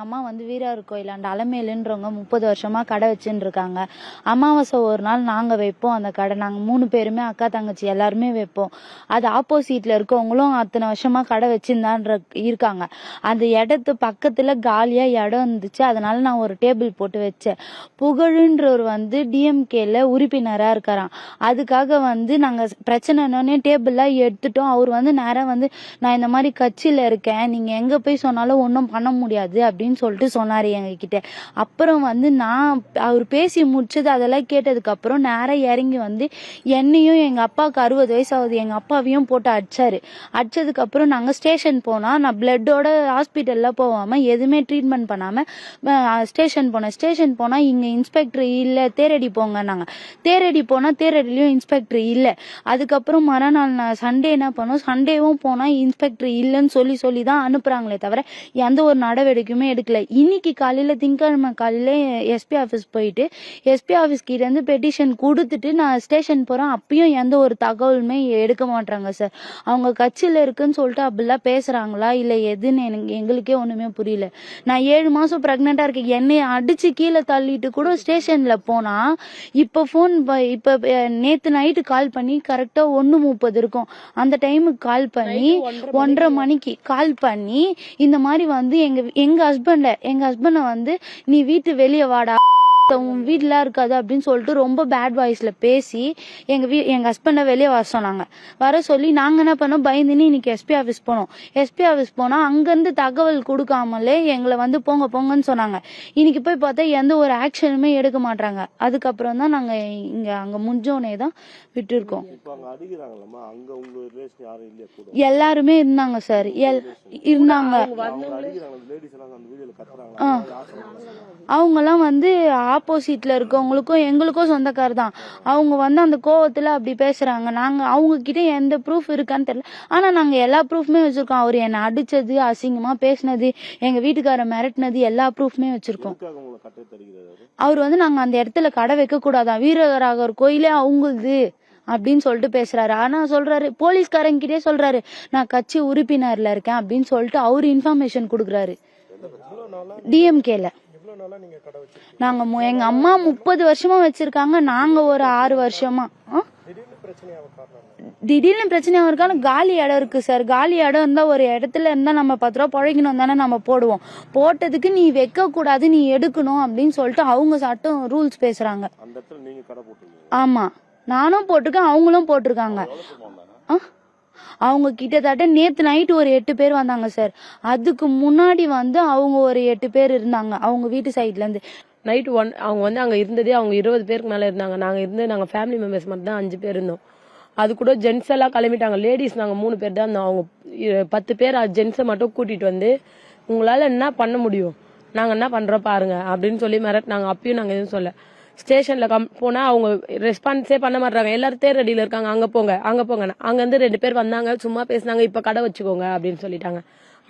அம்மா வந்து வீரார் அந்த அலமேலுன்றவங்க முப்பது வருஷமா கடை வச்சுன்னு இருக்காங்க அமாவாசை ஒரு நாள் நாங்க வைப்போம் அந்த கடை. நாங்க மூணு பேருமே அக்கா தங்கச்சி எல்லாருமே வைப்போம். அது ஆப்போசிட்ல இருக்கவங்களும் அத்தனை வருஷமா கடை வச்சிருந்தான்ற இருக்காங்க. அந்த இடத்து பக்கத்துல காலியா இடம் இருந்துச்சு. அதனால நான் ஒரு டேபிள் போட்டு வச்சேன். புகழுன்றவர் வந்து டிஎம்கேல உறுப்பினரா இருக்காராம். அதுக்காக வந்து நாங்க பிரச்சனைனே டேபிள்லாம் எடுத்துட்டோம். அவர் வந்து நேராக வந்து நான் இந்த மாதிரி கட்சியில இருக்கேன். நீங்க எங்க போய் சொன்னாலும் ஒன்றும் பண்ண முடியாது அப்படின்னு சொல்லிட்டு சொன்னார் எங்ககிட்ட. அப்புறம் வந்து நான் அவர் பேசி முடிச்சது அதெல்லாம் கேட்டதுக்கப்புறம் நேராக இறங்கி வந்து என்னையும் எங்கள் அப்பாவுக்கு அறுபது வயசு ஆகுது. எங்கள் அப்பாவையும் போட்டு அடித்தார் அடித்ததுக்கப்புறம் நாங்கள் ஸ்டேஷன் போனால் நான் பிளட்டோட ஹாஸ்பிட்டலில் போகாமல் எதுவுமே ட்ரீட்மெண்ட் பண்ணாமல் ஸ்டேஷன் போனேன். ஸ்டேஷன் போனால் இங்கே இன்ஸ்பெக்டர் இல்லை தேரடி போங்க நாங்கள் தேரடி போனால் தேரடிலையும் இன்ஸ்பெக்டர் இல்லை. அதுக்கப்புறம் மறுநாள் நான் சண்டே என்ன பண்ணோம்? சண்டேவும் போனால் இன்ஸ்பெக்டர் இல்லைன்னு சொல்லி சொல்லி தான் அனுப்புகிறாங்களே தவிர எந்த ஒரு நடவடிக்கையுமே எடுக்கல. இன்னைக்கு காலையில திங்கட்கிழமை காலையில எஸ்பி ஆபீஸ் போயிட்டு எஸ்பி ஆபீஸ் கிட்ட இருந்து பெட்டிஷன் கொடுத்துட்டு நான் ஸ்டேஷன் போறேன். அப்பயும் எந்த ஒரு தகவலுமே எடுக்க மாட்டாங்க சார் அவங்க கட்சியில இருக்குன்னு சொல்லிட்டு அப்படிலாம் பேசுறாங்களா? இல்ல எதுன்னு எனக்கு எங்களுக்கே ஒண்ணுமே புரியல. நான் ஏழு மாசம் பிரெக்னெண்டா இருக்கேன். என்னைய அடிச்சு கீழே தள்ளிட்டு கூட ஸ்டேஷன்ல போனா இப்ப போன் இப்ப நேத்து நைட்டு கால் பண்ணி கரெக்டா ஒண்ணு முப்பது இருக்கும். அந்த டைமுக்கு கால் பண்ணி ஒன்றரை மணிக்கு. கால் பண்ணி இந்த மாதிரி வந்து எங்க எங்க ஹஸ்பண்ட எங்க ஹஸ்பண்ட வந்து நீ வீட்டு வெளியே வாடா உன் வீட்டுல இருக்காது அப்படின்னு சொல்லிட்டு ரொம்ப பேட் வாய்ஸ்ல பேசி எங்க வீ எங்க ஹஸ்பண்ட வெளியே வர சொன்னாங்க. வர சொல்லி நாங்க என்ன பண்ணோம்? பயந்துன்னு இன்னைக்கு எஸ்பி ஆபீஸ் போனோம். எஸ்பி ஆபீஸ் போனா அங்கிருந்து தகவல் கொடுக்காமலே எங்களை வந்து போங்க போங்கன்னு சொன்னாங்க. இன்னைக்கு போய் பார்த்தா எந்த ஒரு ஆக்ஷனுமே எடுக்க மாட்டாங்க அதுக்கப்புறம் தான் நாங்க இங்க அங்க முஞ்சோனே தான் விட்டுருக்கோம். எல்லாருமே இருந்தாங்க சார் எல் இருந்தாங்க? அவங்கெல்லாம் வந்து ஆப்போசிட்ல இருக்கவங்களுக்கும் எங்களுக்கும் சொந்தக்கார் தான். அவங்க வந்து அந்த கோவத்துல அப்படி பேசுறாங்க. நாங்க அவங்க கிட்ட எந்த ப்ரூஃப் இருக்கான்னு தெரியல. ஆனா நாங்க எல்லா ப்ரூஃப்மே வச்சிருக்கோம். அவர் என்னை அடிச்சது அசிங்கமா பேசினது எங்க வீட்டுக்கார மிரட்டினது எல்லா ப்ரூஃப்மே வச்சிருக்கோம். அவர் வந்து நாங்க அந்த இடத்துல கடை வைக்க கூடாதான். வீரராகவர் கோயிலே அவங்களுது அப்படின்னு சொல்லிட்டு பேசுறாரு. ஆனா சொல்றாரு போலீஸ்காரங்க கிட்டே சொல்றாரு நான் கட்சி உறுப்பினர்ல இருக்கேன் அப்படின்னு சொல்லிட்டு அவரு இன்ஃபர்மேஷன் கொடுக்குறாரு. டிஎம்கேல நாங்க மு- எங்க அம்மா முப்பது வருஷமா வச்சிருக்காங்க நாங்க ஒரு ஆறு வருஷமா. ஆ? திடீர்னு பிரச்சனை இருக்கான காலி இடம் இருக்கு சார். காலி இடம் இருந்தா ஒரு இடத்துல இருந்தா நம்ம பத்து ரூபா பழைக்கணும் தானே நம்ம போடுவோம். போட்டதுக்கு நீ வைக்க கூடாது நீ எடுக்கணும் அப்படின்னு சொல்லிட்டு அவங்க சட்டம் ரூல்ஸ் பேசுறாங்க. ஆமா. நானும் போட்டிருக்கேன் அவங்களும் போட்டிருக்காங்க. ஆ? அவங்க கிட்டத்தட்ட நேத்து நைட்டு ஒரு எட்டு பேர் வந்தாங்க சார் அதுக்கு முன்னாடி வந்து அவங்க ஒரு எட்டு பேர் இருந்தாங்க அவங்க வீட்டு சைட்ல இருந்து. நைட் ஒன் அவங்க வந்து அங்க இருந்ததே அவங்க இருபது பேருக்கு மேல இருந்தாங்க. நாங்க இருந்து நாங்க ஃபேமிலி மெம்பர்ஸ் மட்டும் தான் அஞ்சு பேர் இருந்தோம். அது கூட ஜென்ஸ் எல்லாம் கிளம்பிட்டாங்க. லேடிஸ் நாங்க மூணு பேர் தான் இருந்தோம். அவங்க பத்து பேர் ஜென்ஸை மட்டும் கூட்டிட்டு வந்து உங்களால என்ன பண்ண முடியும்? நாங்க என்ன பண்றோம் பாருங்க அப்படின்னு சொல்லி மிரட்டினாங்க. அப்பயும் நாங்க எதுவும் சொல்ல. ஸ்டேஷன்ல கம் போனா அவங்க ரெஸ்பான்ஸே பண்ண மாட்டாங்க எல்லாரும் தேர் ரெடியில இருக்காங்க. அங்க போங்க அங்க போங்க அங்க இருந்து ரெண்டு பேர் வந்தாங்க சும்மா பேசினாங்க இப்ப கடை வச்சுக்கோங்க அப்படின்னு சொல்லிட்டாங்க.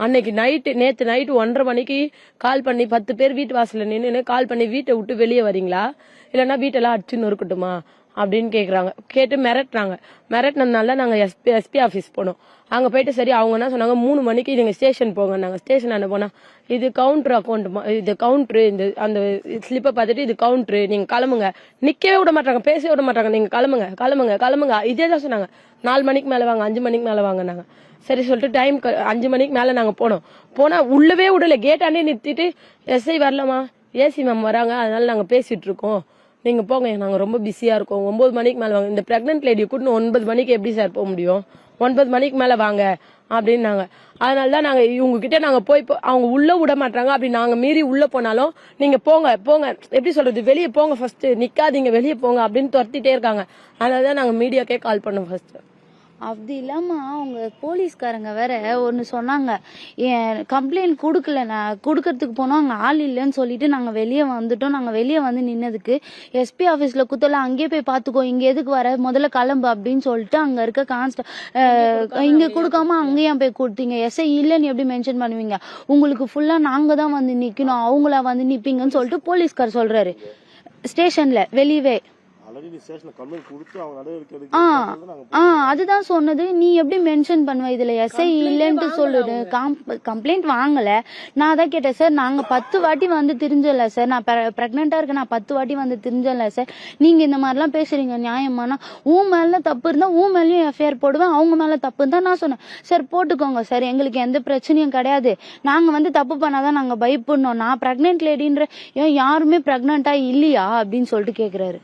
அன்னைக்கு நைட்டு நேற்று நைட்டு ஒன்றரை மணிக்கு கால் பண்ணி பத்து பேர் வீட்டு வாசலில் நின்று கால் பண்ணி வீட்டை விட்டு வெளியே வரீங்களா? இல்லைன்னா வீட்டெல்லாம் அடிச்சு நொறுக்கட்டுமா? அப்படின்னு கேட்குறாங்க கேட்டு மிரட்டுறாங்க. மிரட்டினதுனால நாங்கள் எஸ்பி எஸ்பி ஆஃபீஸ் போனோம். அங்கே போயிட்டு சரி அவங்க என்ன சொன்னாங்க மூணு மணிக்கு நீங்கள் ஸ்டேஷன் போங்க நாங்கள் ஸ்டேஷன் அனுப்ப இது கவுண்டர் அக்கௌண்ட் இது கவுண்ட்ரு இந்த அந்த ஸ்லிப்பை பார்த்துட்டு இது கவுண்ட்ரு நீங்கள் கிளம்புங்க. நிற்கவே விட மாட்டாங்க பேசவே விட மாட்டாங்க. நீங்கள் கிளம்புங்க கிளம்புங்க கிளம்புங்க. இதே தான் சொன்னாங்க. நாலு மணிக்கு மேலே வாங்க அஞ்சு மணிக்கு மேலே வாங்க நாங்கள் சரி சொல்லிட்டு டைம் அஞ்சு மணிக்கு மேல நாங்க போனோம். போனா உள்ளவே விடல. கேட்டாண்டே நிறுத்திட்டு எஸ்ஐ வரலாமா ஏசி மேம் வராங்க. அதனால நாங்க பேசிட்டு இருக்கோம். நீங்க போங்க. நாங்க ரொம்ப பிஸியா இருக்கோம். ஒன்பது மணிக்கு மேல வாங்க. இந்த பிரெக்னன்ட் லேடியை கூட்டு ஒன்பது மணிக்கு எப்படி சார் போக முடியும்? ஒன்பது மணிக்கு மேல வாங்க. அப்படின்னாங்க. அதனால தான் நாங்க இவங்க கிட்ட நாங்க போய் அவங்க உள்ள விட மாட்டாங்க. அப்படி நாங்க மீறி உள்ள போனாலும் நீங்க போங்க போங்க. எப்படி சொல்றது? வெளியே போங்க ஃபர்ஸ்ட் நிக்காதீங்க. வெளியே போங்க அப்படின்னு துரத்திட்டே இருக்காங்க. அதனால தான் நாங்க மீடியாக்கே கால் பண்ணோம் ஃபர்ஸ்ட் அப்படி இல்லாமல் அவங்க போலீஸ்காரங்க வேற ஒன்று சொன்னாங்க. கம்ப்ளைண்ட் கொடுக்கல நான் கொடுக்கறதுக்கு போனோம் அங்கே ஆள் இல்லைன்னு சொல்லிட்டு நாங்கள் வெளியே வந்துட்டோம். நாங்கள் வெளியே வந்து நின்னதுக்கு எஸ்பி ஆஃபீஸில் குத்தல அங்கேயே போய் பார்த்துக்கோ இங்கே எதுக்கு வர? முதல்ல கிளம்பு அப்படின்னு சொல்லிட்டு அங்கே இருக்க கான்ஸ்ட இங்கே கொடுக்காம அங்கேயும் போய் கொடுத்தீங்க. எஸ்ஐ இல்லைன்னு எப்படி மென்ஷன் பண்ணுவீங்க? உங்களுக்கு ஃபுல்லாக நாங்கள் தான் வந்து நிற்கணும் அவங்களா வந்து நிற்பீங்கன்னு சொல்லிட்டு போலீஸ்கார் சொல்கிறாரு ஸ்டேஷனில் வெளியவே. ஆ அதுதான் சொன்னது. நீ எப்படி மென்ஷன் பண்ணுவ இதுல? எஸ்ஐ இல்லைன்ட்டு சொல்லுது. கம்ப்ளைண்ட் வாங்கல. நான் அதான் கேட்டேன் சார் நாங்க பத்து வாட்டி வந்து தெரிஞ்சல சார் நான் பிரெக்னெண்டா இருக்கேன் நான் பத்து வாட்டி வந்து தெரிஞ்சல சார் நீங்க இந்த மாதிரிலாம் பேசுறீங்க நியாயமானா? உன் மேல தப்பு இருந்தா உன் மேலயும் எஃப்ஐஆர் போடுவேன் அவங்க மேல தப்பு இருந்தா நான் சொன்னேன். சார் போட்டுக்கோங்க சார் எங்களுக்கு எந்த பிரச்சனையும் கிடையாது. நாங்க வந்து தப்பு பண்ணாதான் நாங்க பயப்படணும். நான் பிரெக்னென்ட் லேடின்ற ஏன் யாருமே பிரெக்னெண்டா இல்லையா? அப்படின்னு சொல்லிட்டு கேக்குறாரு.